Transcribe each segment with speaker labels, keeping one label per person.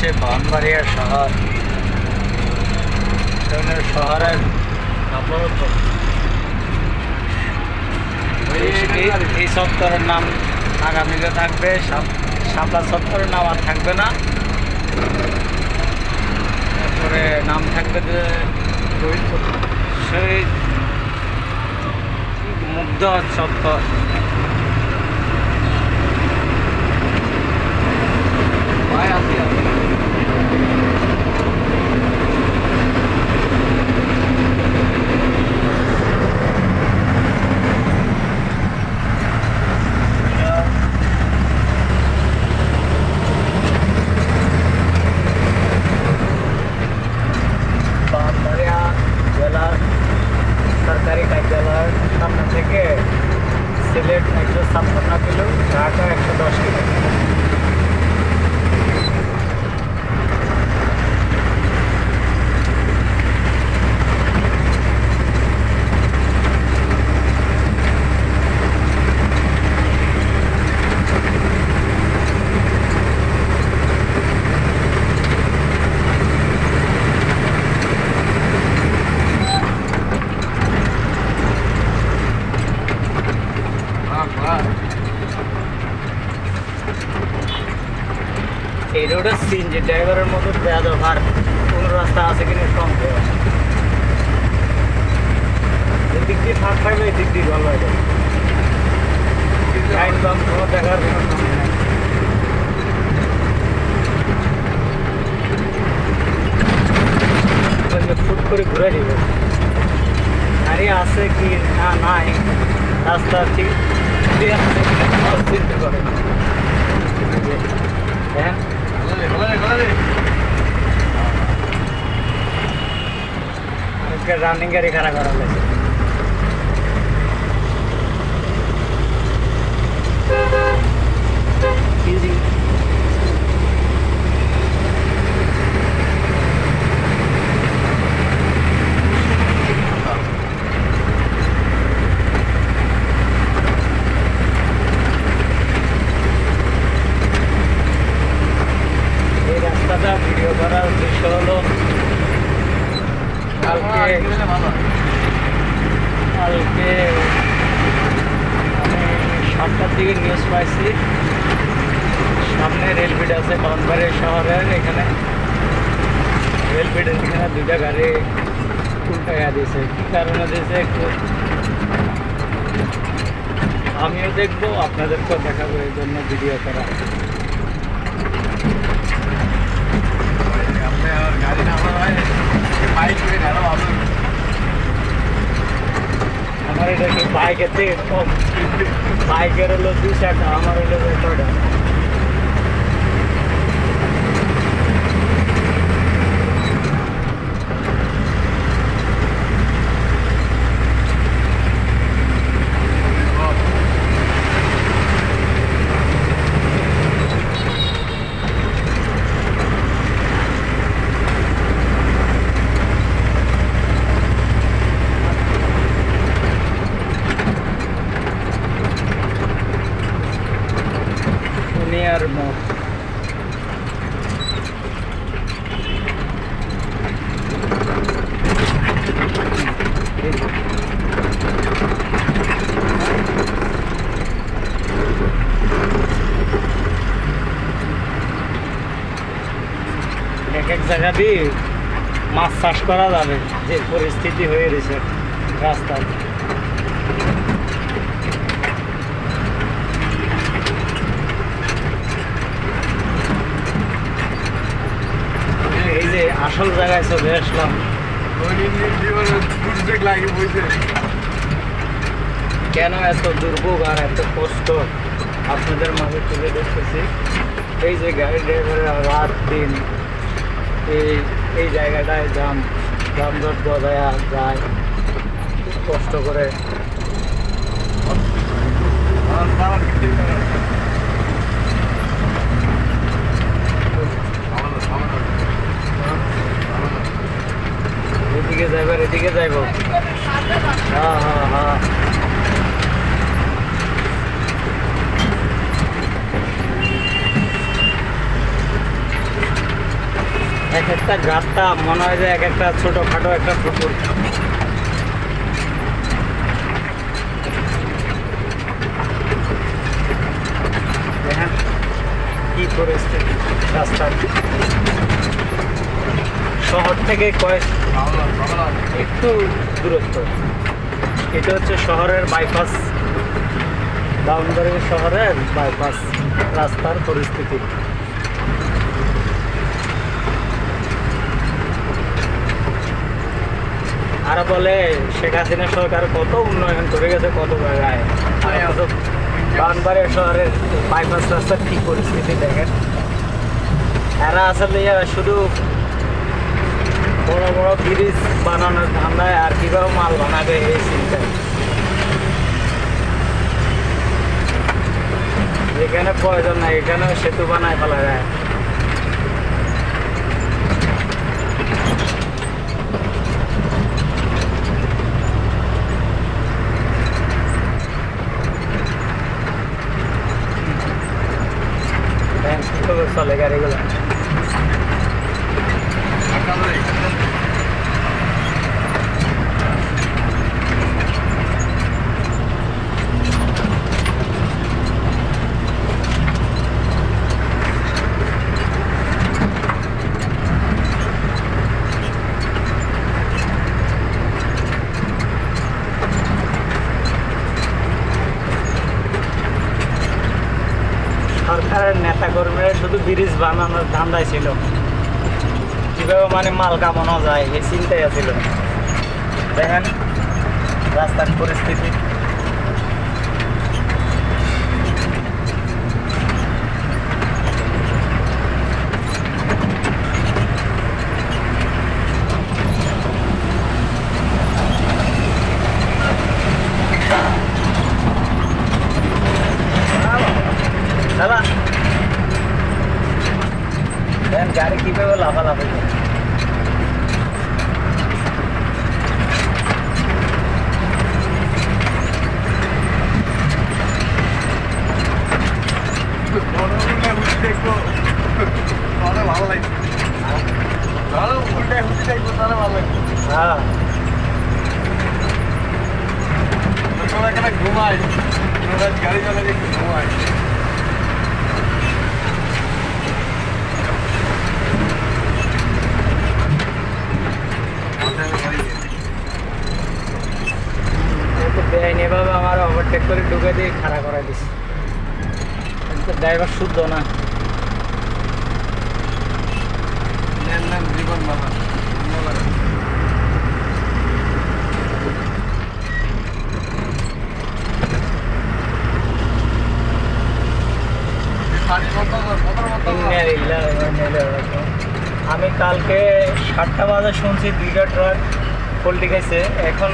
Speaker 1: হচ্ছে বানবাড়িয়া শহর। এখানে শহরের এই- সত্তরের নাম আগামীতে থাকবে। শাপলা সত্তরের নাম আর থাকবে না। তারপরে নাম থাকবে যে সেই মুগ্ধ সত্তর আসি আসি বামবাড়িয়া জেলার সরকারি কার্যালয়ের সামনে থেকে সিলেট একশো ছাপ্পান্ন কিলো ঢাকা একশো দশ কিলো এই রোডের যে ড্রাইভারের মতো বেয়াদব আর কোন রাস্তা আছে কিনা সন্দেহ এদিক দিয়ে ফাঁক থাকবে এদিক দিয়ে ভালো হয়ে যাবে। লাইন বাম কোনো দেখার কোনো ফুট করে ঘুরে দিবে গাড়ি আছে কি না, নাই, রাস্তা ঠিক আছে হ্যাঁ? রানিং গাড়ি খারাপ করা হয়েছে। এই রাস্তাটা ভিডিও করার উদ্দেশ্য হলো কালকে কালকে আমি সাতটার দিকে নিউজ পাইছি সামনে রেলগেট আছে বানবাড়ি শহরের এখানে রেলগেটের এখানে দুইটা গাড়ি উল্টাইয়া দিয়েছে কী কারণে দিয়েছে একটু আমিও দেখব, আপনাদেরকেও দেখাবো, এই জন্য ভিডিও করা। আমার এটা কি বাইকের থেকে বাইকের হলো দু চারটা আমার হলো ছটা মোড় এক এক জায়গা দিয়ে মাছ চাষ করা যাবে যে পরিস্থিতি হয়ে রয়েছে রাস্তায় এই যে আসল জায়গায় চলে আসলাম। কেন এত দুর্ভোগ আর এত কষ্ট? আপনাদের মাঝে তুলে দেখতেছি এই যে গাড়ি ড্রাইভাররা রাত দিন এই এই জায়গাটায় যান যানজট বজায় যায় খুব কষ্ট করে। এদিকে যাইবার, এদিকে যাইব। হ্যাঁ হ্যাঁ হ্যাঁ। এক একটা গাছটা মনে হয় যে এক একটা ছোটোখাটো একটা পুকুর। কি পরিস্থিতি রাস্তার। শহর থেকে কয়েক একটু দূরত্ব। এটা হচ্ছে শহরের বাইপাস বাউন্ডারি শহরের বাইপাস রাস্তার পরিস্থিতি। আর বলে শেখ হাসিনা সরকার কত উন্নয়ন করে গেছে কত জায়গায়। অথচ বাউন্ডারি শহরের বাইপাস রাস্তার কি পরিস্থিতি দেখেন? এরা আসলে শুধু বড় বড় ব্রিজ বানানোর ধান্দায় আর কীভাবে মাল বানাবে এই চিন্তায় যেখানে প্রয়োজন নাই, এখানে সেতু বানায় ফেলা যায়। চলে গাড়িগুলো। সরকারের নেতা কর্মীরা শুধু ব্রিজ বানানোর ধান্দায় ছিল। কীভাবে মানে মাল কামানো যায় এই চিন্তাই ছিল দেখেন রাস্তার পরিস্থিতি। গাড়ি কীভাবে লাফালাফি হ্যাঁ
Speaker 2: ঘুমাই গাড়ি চালালে ঘুমাই
Speaker 1: ও তো বেআইনি ভাবে আমার ওভারটেক করে ঢুকে দিয়ে খাড়া করাই দিস ড্রাইভার শুদ্ধ না
Speaker 2: জীবন বাবা
Speaker 1: আমি কালকে সাতটা বাজে শুনছি, দুইটা ট্রাক পল্টি খাইছে এখন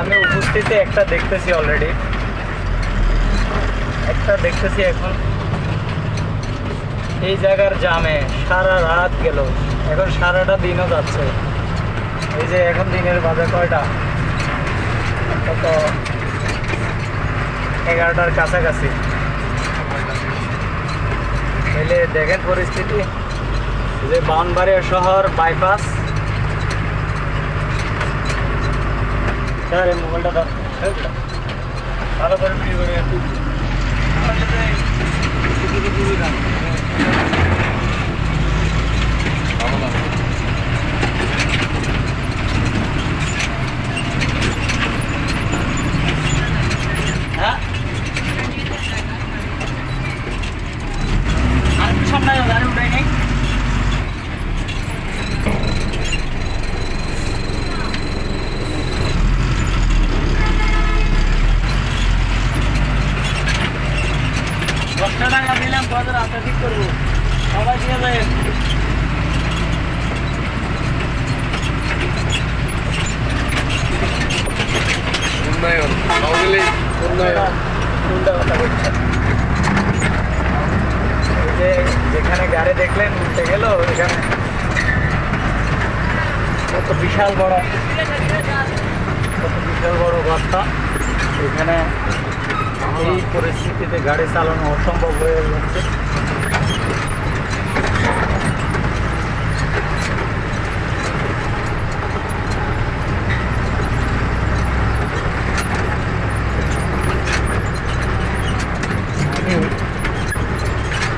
Speaker 1: আমি উপস্থিতি একটা দেখতেছি অলরেডি একটা দেখতেছি এখন। এই জায়গার জামে সারা রাত গেল। এখন সারাটা দিনও যাচ্ছে। এই যে এখন দিনের বাজে কয়টা? কত? এগারোটার কাছাকাছি। তাহলে দেখেন পরিস্থিতি। যে বাউনবাড়ি শহর বাইপাস স্যার মোবাইলটা ভালো করে এখানে গাড়ি দেখলেন উঠে গেল, এখানে। কত বিশাল বড়। কত বিশাল বড় রাস্তা। এখানে এই পরিস্থিতিতে গাড়ি চালানো অসম্ভব হয়ে যাচ্ছে।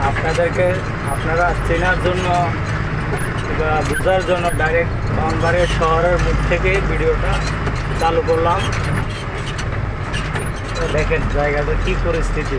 Speaker 1: আপনাদেরকে আপনারা চেনার জন্য বা বোঝার জন্য ডাইরেক্ট বাংলার শহরের মুখ থেকে ভিডিওটা চালু করলাম। দেখেন জায়গাটা কী পরিস্থিতি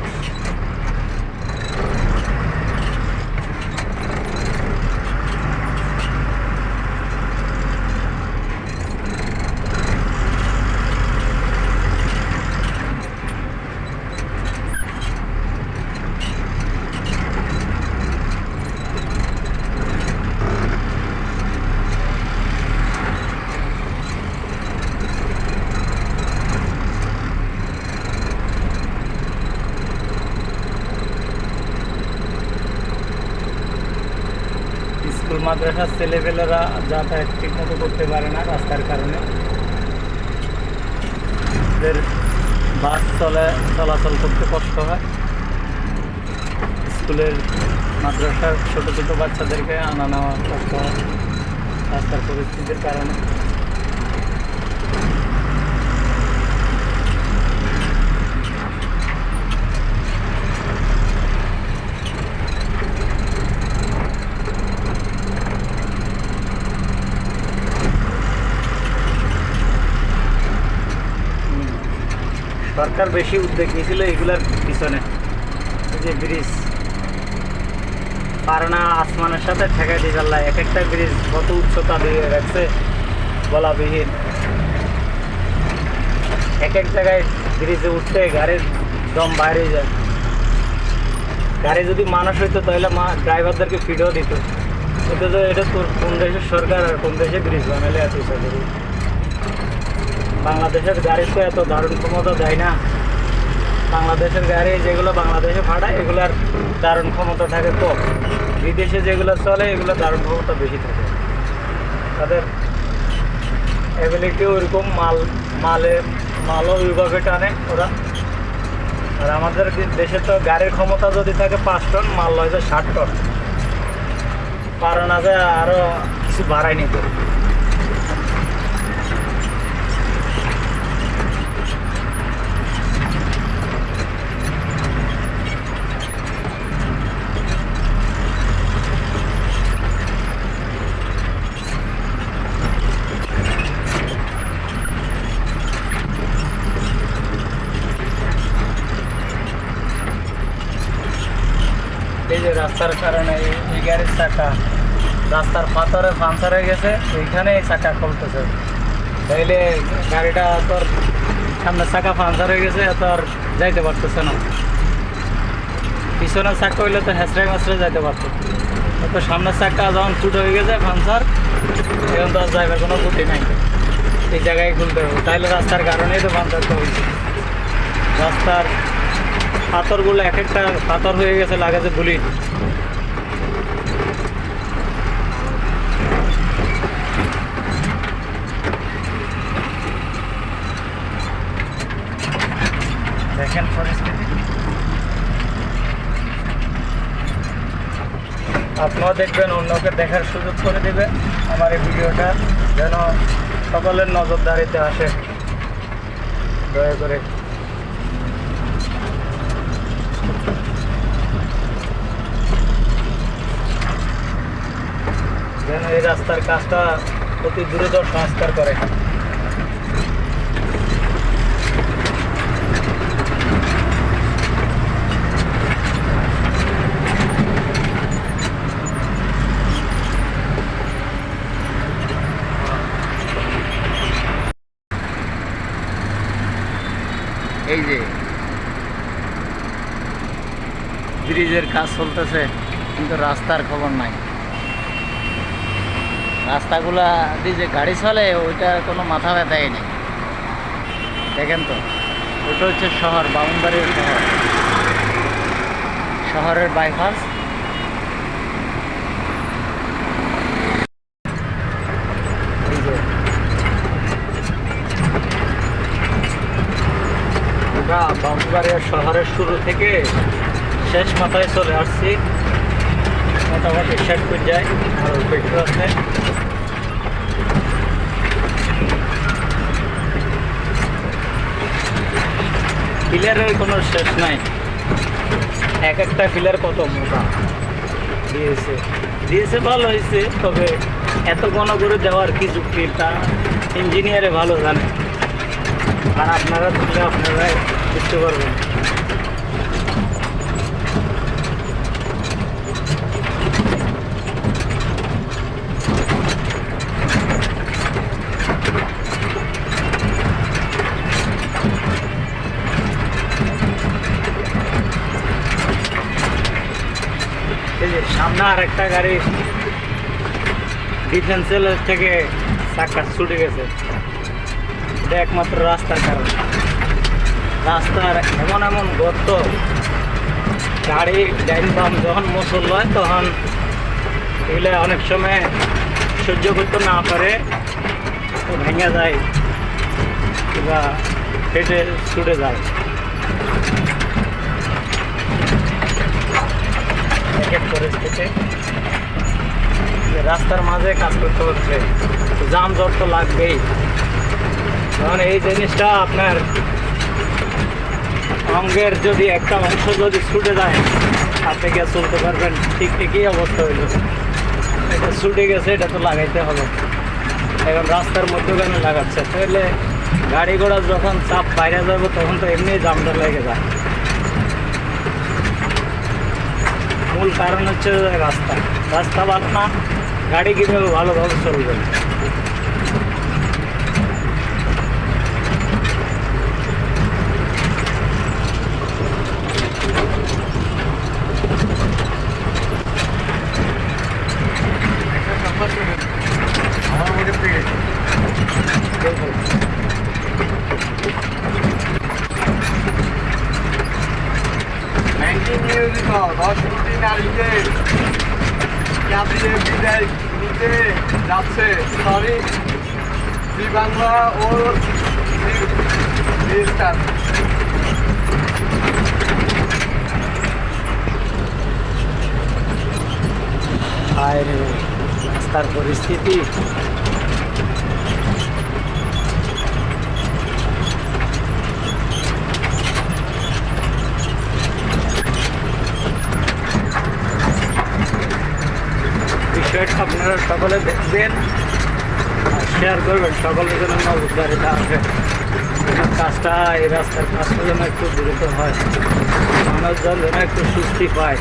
Speaker 1: স্কুল মাদ্রাসার ছেলেপেলেরা যাতায়াত ঠিক মতো করতে পারে না রাস্তার কারণে। বাস চলে, চলাচল করতে কষ্ট হয়। স্কুলের মাদ্রাসার ছোটো ছোটো বাচ্চাদেরকে আনা নেওয়া কষ্ট হয় রাস্তার পরিস্থিতির কারণে। সরকার বেশি উদ্যোগ নিয়েছিল এগুলার পিছনে। যে ব্রিজ পারনা আসমানের সাথে ঠেকাই দিয়ে জানলা এক একটা ব্রিজ কত উচ্চতা দিয়ে রাখছে বলাবিহীন। এক এক জায়গায় ব্রিজে উঠতে গাড়ির দম বাইরে যায়। গাড়ি যদি মানুষ হইতো তাহলে মা ড্রাইভারদেরকে ফিডও দিত। এটা তো এটা তোর কোন দেশের সরকার আর কোন দেশে ব্রিজ বানালে এত ইচ্ছা বাংলাদেশের গাড়ি তো এত দারুণ ক্ষমতা দেয় না। বাংলাদেশের গাড়ি যেগুলো বাংলাদেশে ফাটায় এগুলার দারুণ ক্ষমতা থাকে তো। বিদেশে যেগুলো চলে, এগুলো দারুণ ক্ষমতা বেশি থাকে। তাদের অ্যাবিলিটি ওইরকম মাল, মালে, মালও ওইভাবে টানে ওরা। আর আমাদের দেশে তো গাড়ির ক্ষমতা যদি থাকে পাঁচ টন, মাল হয়তো ষাট টন। কারণ আছে আরও কিছু বাড়াই নিতে এই যে রাস্তার কারণে এই- গাড়ির চাকা রাস্তার পাথরে পাঞ্চার হয়ে গেছে এইখানে এই চাকা খুলতেছে। তাইলে গাড়িটা তোর সামনের চাকা পাঞ্চার হয়ে গেছে, এত আর যাইতে পারতেছে না। পিছনের চাকা হইলে তো হেঁচড়াই মাছড়ে যাইতে পারতো। তো সামনের চাকা যখন ফুট হয়ে গেছে পাঞ্চার এখন তো আর যাইবার কোনো গতি নাই। এই জায়গায় খুলতে হবে। তাইলে রাস্তার কারণেই তো পাঞ্চারটা হয়েছে রাস্তার পাথরগুলো এক একটা পাথর হয়ে গেছে, লাগাছে বুলিট দেখেন পরিস্থিতি আপনারাও দেখবেন, অন্যকে দেখার সুযোগ করে দেবে আমার এই ভিডিওটা, যেন সকলের নজরদারিতে আসে। দয়া করে। যেন এই রাস্তার কাজটা অতি দ্রুত সংস্কার করে এই যে ব্রিজের কাজ চলতেছে, কিন্তু রাস্তার খবর নাই। রাস্তাগুলা দিয়ে যে গাড়ি চলে ওইটার কোনো মাথা ব্যথাই নেই। দেখেন তো ওটা হচ্ছে শহর বামুনবাড়ির শহর। শহরের বাইপাস শহরের শুরু থেকে শেষ মাথায় চলে আসছি। মোটামুটি শেষ করে যায় আর পেট্রোল আছে। ক্লিয়ারের কোনো শেষ নাই। এক একটা ফিলার কত মোটা? দিয়েছে। দিয়েছে ভালো হয়েছে, তবে এত ঘন করে দেওয়ার কি যুক্তি? তা ইঞ্জিনিয়ারে ভালো জানে। আর আপনারা তুললে আপনারাই বুঝতে পারবেন এই যে সামনে আর একটা গাড়ি ডিফেন্সের থেকে চাকা ছুটে গেছে। এটা একমাত্র রাস্তার কারণ। রাস্তার এমন এমন গর্ত, গাড়ি ডাইন বাম যখন মুসল হয় তখন এগুলো অনেক সময় সহ্য করতে না পারে ভেঙে যায় কিংবা ফেটে ছুটে যায়। পরিস্থিতি যে রাস্তার মাঝে কাজ করতে হচ্ছে। জাম জট তো লাগবেই। কারণ এই জিনিসটা আপনার অঙ্গের যদি একটা অংশ যদি ছুটে যায় আপনি গিয়ে চলতে পারবেন। ঠিক ঠিকই অবস্থা হইল। এটা ছুটে গেছে, এটা তো লাগাইতে হবে। এখন রাস্তার মধ্যখানে লাগাচ্ছে। তাহলে গাড়ি ঘোড়া যখন চাপ বাইরে যাবে, তখন তো এমনি জামটা লেগে যায়। মূল কারণ হচ্ছে রাস্তা। রাস্তা বাদ না গাড়ি কীভাবে ভালোভাবে চলবে?
Speaker 2: কোটি নারীকে বিদায় নিতে যাচ্ছে সরি। শ্রী বাংলা ও
Speaker 1: আর রাস্তার পরিস্থিতি। বিষয়টা আপনারা সকলে দেখবেন শেয়ার করবেন। সকলের জন্য নজরদারিটা আসবে কাজটা, এই রাস্তার কাজটা যেন একটু দ্রুত হয়। মানুষজন যেন একটু সুস্থি পায়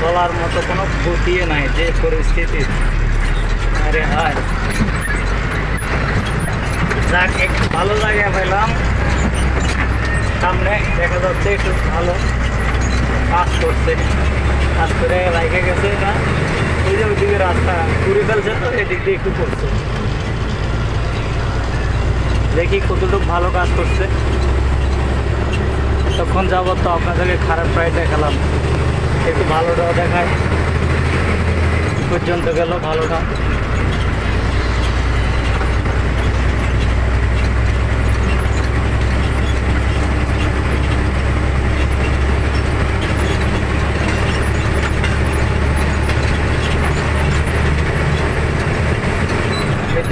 Speaker 1: চলার মতো গতিয়ে নাই, যে পরিস্থিতি। আরে হায়। যাক এক ভালো জায়গায় পেলাম। সামনে দেখা যাচ্ছে একটু ভালো কাজ করছে। কাজ করে রাইখে গেছে না ওই যে ওইদিকে রাস্তা ঘুরে ফেলছে তো, এদিক দিয়ে একটু করছে দেখি কতটুকু ভালো কাজ করছে। তখন যাবত তো আপনাদেরকে খারাপ প্রায় দেখালাম। একটু ভালোটাও দেখায়। পর্যন্ত গেল ভালোটা।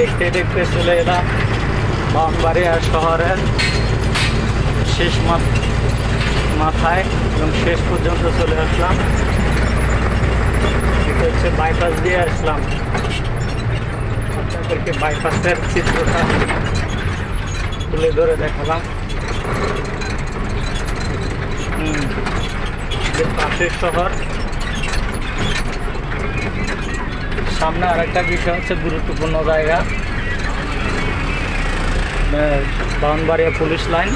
Speaker 1: দেখতে দেখতে চলে এলাম বামবাড়িয়া শহরের শেষ মাথ মাথায় এবং শেষ পর্যন্ত চলে আসলাম। এটা হচ্ছে বাইপাস দিয়ে আসলাম। আপনাদেরকে বাইপাসের চিত্রটা তুলে ধরে দেখালাম। পাশের শহর। সামনে আরেকটা বিষয় হচ্ছে গুরুত্বপূর্ণ জায়গা। Brahmanbaria police line.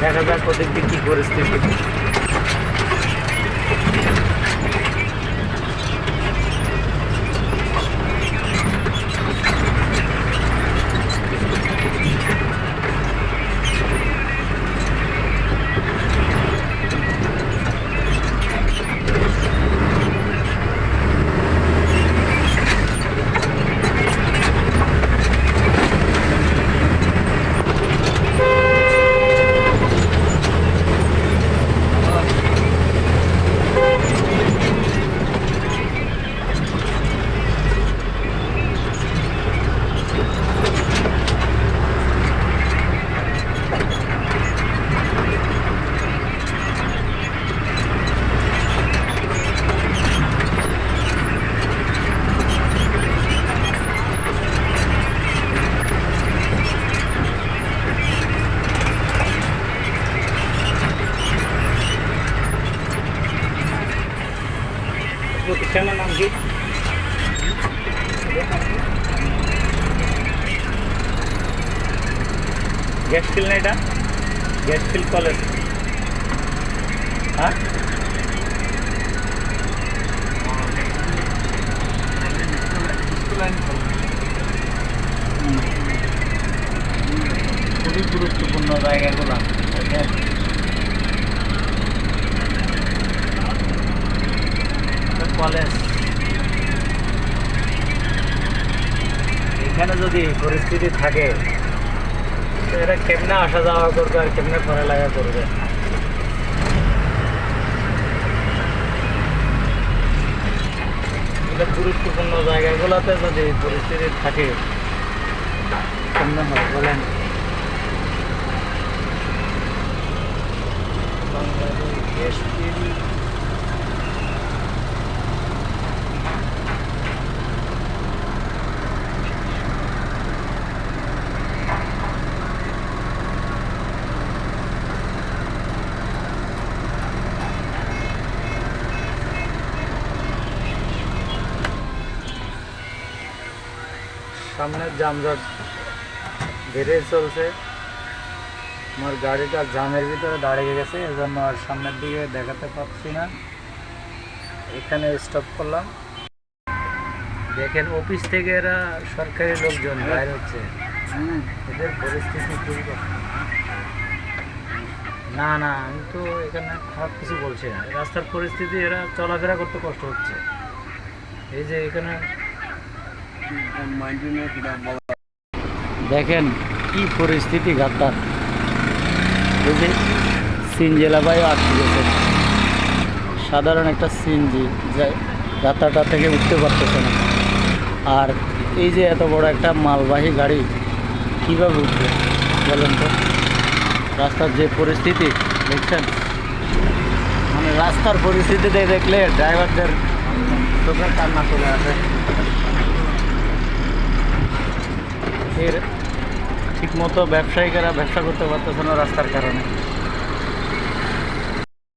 Speaker 1: দেখা যাক ওদের কী পরিস্থিতি প্রতিষ্ঠানের নাম কি গ্যাস ফিল না এটা গ্যাস ফিল কলেজ হ্যাঁ? খুবই গুরুত্বপূর্ণ জায়গাগুলো। কলেজ। এখানে যদি পরিস্থিতি থাকে এরা কেমনে আসা যাওয়া করবে আর কেমনে পড়ালেখা করবে? এগুলো গুরুত্বপূর্ণ জায়গাগুলোতে যদি পরিস্থিতি থাকে বলেন। হয় বলেন সামনে জামজট বেড়ে চলছে। আমার গাড়িটা জামের ভিতরে দাঁড়িয়ে গেছে, এজন্য আর সামনের দিকে দেখাতে পারছি না। এখানে স্টপ করলাম। দেখেন অফিস থেকে এরা সরকারি লোকজন বাইর হচ্ছে। এদের পরিস্থিতি খুবই। না না, আমি তো এখানে খারাপ কিছু বলছি না। রাস্তার পরিস্থিতি এরা চলাফেরা করতে কষ্ট হচ্ছে। এই যে এখানে দেখেন কি পরিস্থিতি গাদ্দার। বুঝি সিনজি এলাকায় আটকে গেছে সাধারণ একটা সিনজি যাই যাত্রাটা থেকে উঠতে পারতেছে না। আর এই যে এত বড় একটা মালবাহী গাড়ি কীভাবে উঠবে বলেন তো? রাস্তার যে পরিস্থিতি, দেখছেন? মানে রাস্তার পরিস্থিতিতে দেখলে ড্রাইভারদের চোখের কান্না চলে আসে। এর ঠিকমতো ব্যবসায়িকেরা ব্যবসা করতে পারতেছে না রাস্তার কারণে।